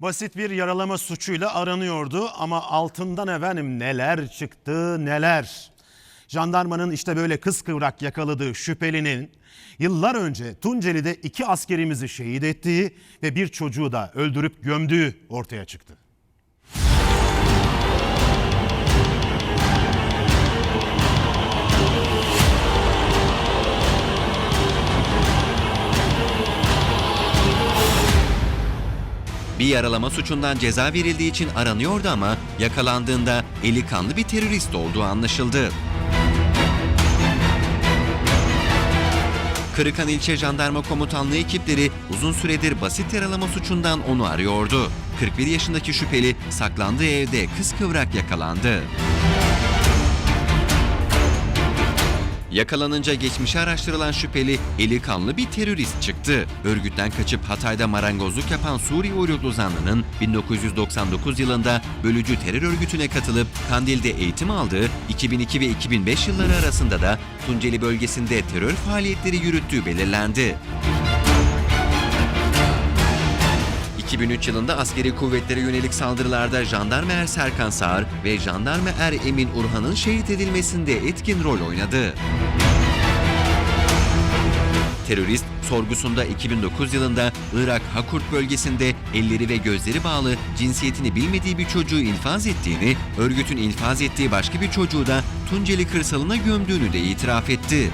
Basit bir yaralama suçuyla aranıyordu ama altından efendim neler çıktı neler. Jandarmanın işte böyle kıskıvrak yakaladığı şüphelinin yıllar önce Tunceli'de iki askerimizi şehit ettiği ve bir çocuğu da öldürüp gömdüğü ortaya çıktı. Bir yaralama suçundan ceza verildiği için aranıyordu ama yakalandığında eli kanlı bir terörist olduğu anlaşıldı. Kırıkan İlçe Jandarma Komutanlığı ekipleri uzun süredir basit yaralama suçundan onu arıyordu. 41 yaşındaki şüpheli saklandığı evde kıskıvrak yakalandı. Yakalanınca geçmişi araştırılan şüpheli eli kanlı bir terörist çıktı. Örgütten kaçıp Hatay'da marangozluk yapan Suriye uyruklu zanlının 1999 yılında bölücü terör örgütüne katılıp Kandil'de eğitim aldığı 2002 ve 2005 yılları arasında da Tunceli bölgesinde terör faaliyetleri yürüttüğü belirlendi. 2003 yılında askeri kuvvetlere yönelik saldırılarda Jandarma Er Serkan Sağır ve Jandarma Er Emin Urhan'ın şehit edilmesinde etkin rol oynadı. Terörist sorgusunda 2009 yılında Irak Hakurt bölgesinde elleri ve gözleri bağlı cinsiyetini bilmediği bir çocuğu infaz ettiğini, örgütün infaz ettiği başka bir çocuğu da Tunceli kırsalına gömdüğünü de itiraf etti.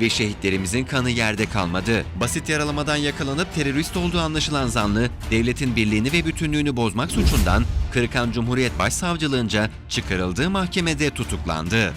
Ve şehitlerimizin kanı yerde kalmadı. Basit yaralamadan yakalanıp terörist olduğu anlaşılan zanlı, devletin birliğini ve bütünlüğünü bozmak suçundan Kırıkan Cumhuriyet Başsavcılığınca çıkarıldığı mahkemede tutuklandı.